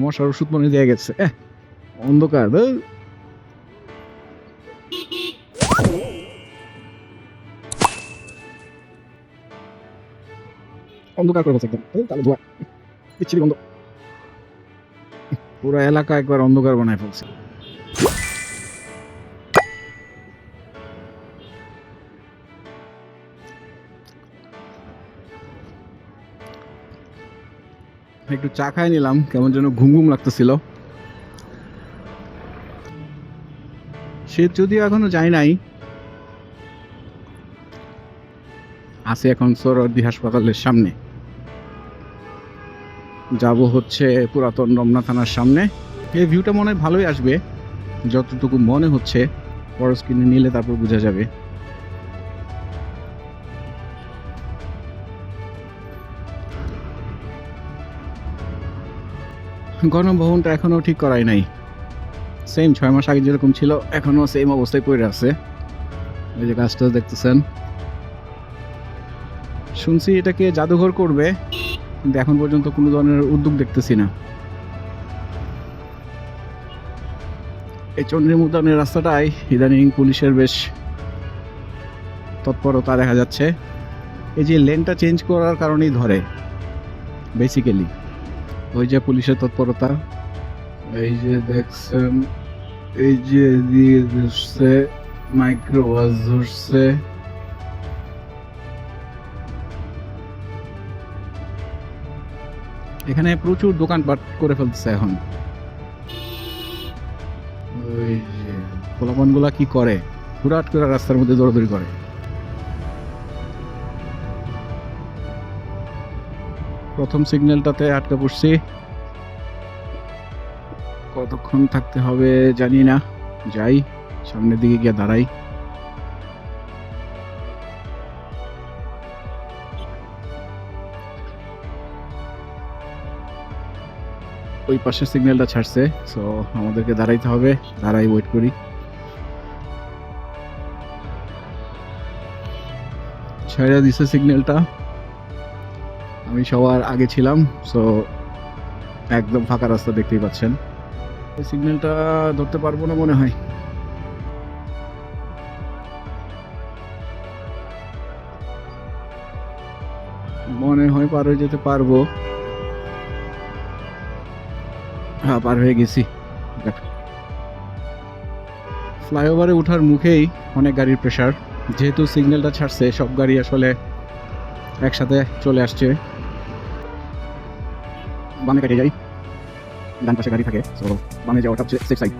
মশার ওষুধ মনে দিয়ে গেছে। অন্ধকার। অন্ধকার করে বসে একদম কালো ধোয়া। বিচ্ছিরি গন্ধ। পুরো এলাকা একবার অন্ধকার বানায় ফেলছে। একটু চা খাই নিলাম, কেমন যেন ঘুম ঘুম লাগতেছিল। শীত যদিও এখনও যায় নাই, আছে এখন সরদি হাসপাতালের সামনে। যাব হচ্ছে পুরাতন রমনা থানার সামনে। এই ভিউটা মনে হয় ভালোই আসবে, যতটুকু মনে হচ্ছে বড় কিনে নিলে তারপর বোঝা যাবে। গণভবনটা এখনও ঠিক করাই নাই। সেম ছয় মাস আগে যেরকম ছিল এখনও সেম অবস্থায় পড়ে আছে। ওই যে গাছটা দেখতেছেন। শুনছি এটাকে জাদুঘর করবে, কিন্তু এখন পর্যন্ত কোনো ধরনের উদ্যোগ দেখতেছি না। এই চন্দ্রী উদ্যানের রাস্তাটায় ইদানিং পুলিশের বেশ তৎপরতা দেখা যাচ্ছে। এই যে লেনটা চেঞ্জ করার কারণেই ধরে বেসিক্যালি ওই যে পুলিশের তৎপরতা। এই যে দেখছেন, এই যে দিয়ে ধরছে, মাইক্রো বাস ধরছে। এখানে প্রচুর দোকানপাট করে ফেলতেছে এখন। ওই যে পোলাপানগুলা কি করে? হুরাট করে রাস্তার মধ্যে দৌড়াদৌড়ি করে। প্রথম সিগন্যালটাতে আটকে পড়ছি। কতক্ষণ থাকতে হবে জানি না। যাই, সামনের দিকে গিয়ে দাঁড়াই। ওই পাশে সিগন্যালটা ছাড়ছে সো আমাদেরকে দাঁড়াইতে হবে। দাঁড়াই ওয়েট করি। ছেড়ে দিছে সিগন্যালটা। আমি সবার আগে ছিলাম সো একদম ফাঁকা রাস্তা দেখতেই পাচ্ছেন। সিগন্যালটা ধরতে পারব না মনে হয়। মনে হয় পার হয়ে যেতে পারব। হ্যাঁ পার হয়ে গেছি। ফ্লাইওভারে ওঠার মুখেই অনেক গাড়ির প্রেশার যেহেতু সিগন্যালটা ছাড়ছে, সব গাড়ি আসলে একসাথে চলে আসছে। বামে কেটে যাই। ডান পাশে গাড়ি থাকে তো বামে যাওয়াটা হচ্ছে সেফ সাইড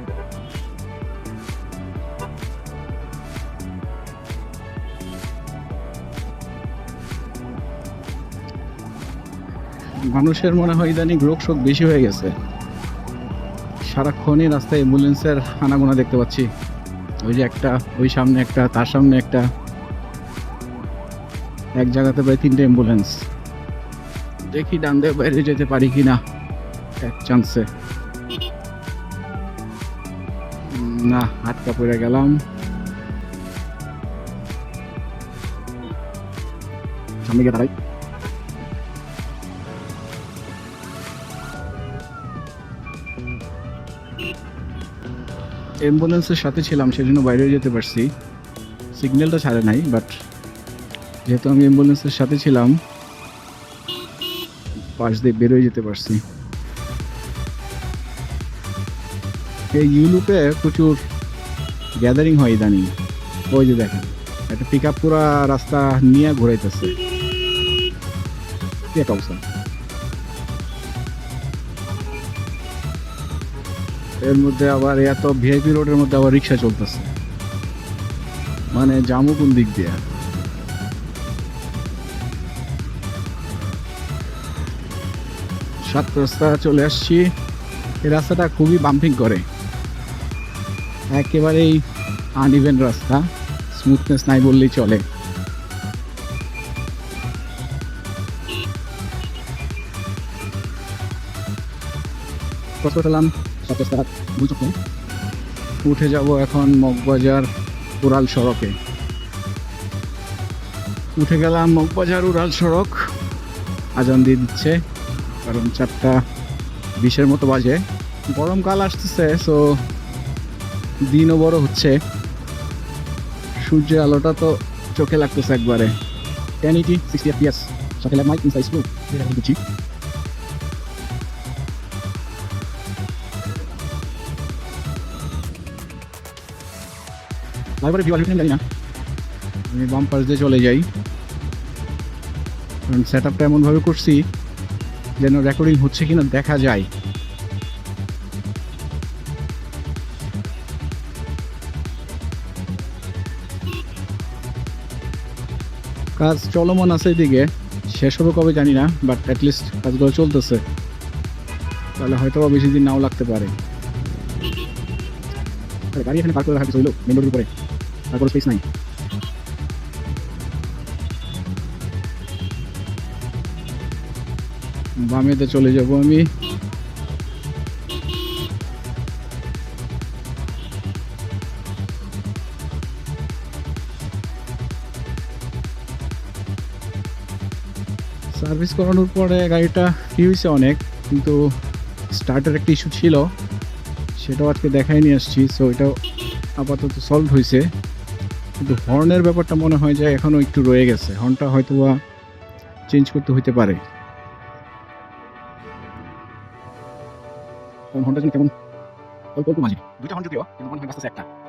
মানুষের মনে হয় ইদানিং রোগ শোক বেশি হয়ে গেছে। সারাক্ষণই রাস্তায় অ্যাম্বুলেন্সের আনাগোনা দেখতে পাচ্ছি। ওই যে একটা, ওই সামনে একটা, তার সামনে একটা। এক জায়গাতে প্রায় তিনটে অ্যাম্বুলেন্স। দেখি ডান দিয়ে বাইরে যেতে পারি কি না এক চান্সে না আটকা পড়ে গেলাম। সামনে গিয়ে দাঁড়াই। অ্যাম্বুলেন্সের সাথে ছিলাম, সেজন্য বাইরে যেতে পারছি। সিগন্যালটা ছাড়ে নাই বাট যেহেতু আমি অ্যাম্বুলেন্সের সাথে ছিলাম পাশ দিয়ে বেরোয় যেতে পারছি। এই ইউলুপে প্রচুর গ্যাদারিং হয় ইদানিং। ওই যে দেখেন, একটা পিক আপ পুরা রাস্তা নিয়ে ঘুরাইতেছে। এর মধ্যে আবার এত ভিআইপি রোডের মধ্যে আবার রিক্সা চলতেছে। মানে জামু কোন দিক দিয়ে? সাত রাস্তা চলে আসছি। এই রাস্তাটা খুবই বাম্পিং করে। একেবারেই আনইভেন রাস্তা। স্মুথনেস নাই বললেই চলে। বুঝতে উঠে যাব এখন মগবাজার উড়াল সড়কে। উঠে গেলাম মগবাজার উড়াল সড়ক। আজান দিয়ে দিচ্ছে। কারণ চারটা বিশের মতো বাজে। গরমকাল আসতেছে সো দিনও বড় হচ্ছে। সূর্যের আলোটা তো চোখে লাগতেছে একবারে। টেন এইটি সিক্সটি এফপিএস সাথে মাইক ইনসাইজ দিচ্ছি লাইব্রেরি ভিউ জানি না। আমি বাম দিয়ে চলে যাই। কারণ সেট আপটা এমনভাবে করছি যেন রেকর্ডিং হচ্ছে কিনা দেখা যায়। কাজ চলমান আছে এদিকে। শেষ হবে কবে জানি না বাট অ্যাটলিস্ট কাজগুলো চলতেছে। তাহলে হয়তো বেশি দিন নাও লাগতে পারে। গাড়ি এখানে পার্ক করে রাখা হইল মেন রোডের উপরে। তারপর স্পেস নাই। বামেতে চলে যাব আমি। সার্ভিস করানোর পরে গাড়িটা কি হয়েছে অনেক, কিন্তু স্টার্টের একটা ইস্যু ছিল, সেটাও আজকে দেখাই নিয়ে আসছি সো এটাও আপাতত সলভ হয়েছে। কিন্তু হর্নের ব্যাপারটা মনে হয় যে এখনও একটু রয়ে গেছে হর্নটা হয়তো বা চেঞ্জ করতে হইতে পারে। কারণ হর্নটা যেন কেমন অল্প অল্প মাঝে দুইটা হর্ন যদিও কিন্তু মনে হয় একটা।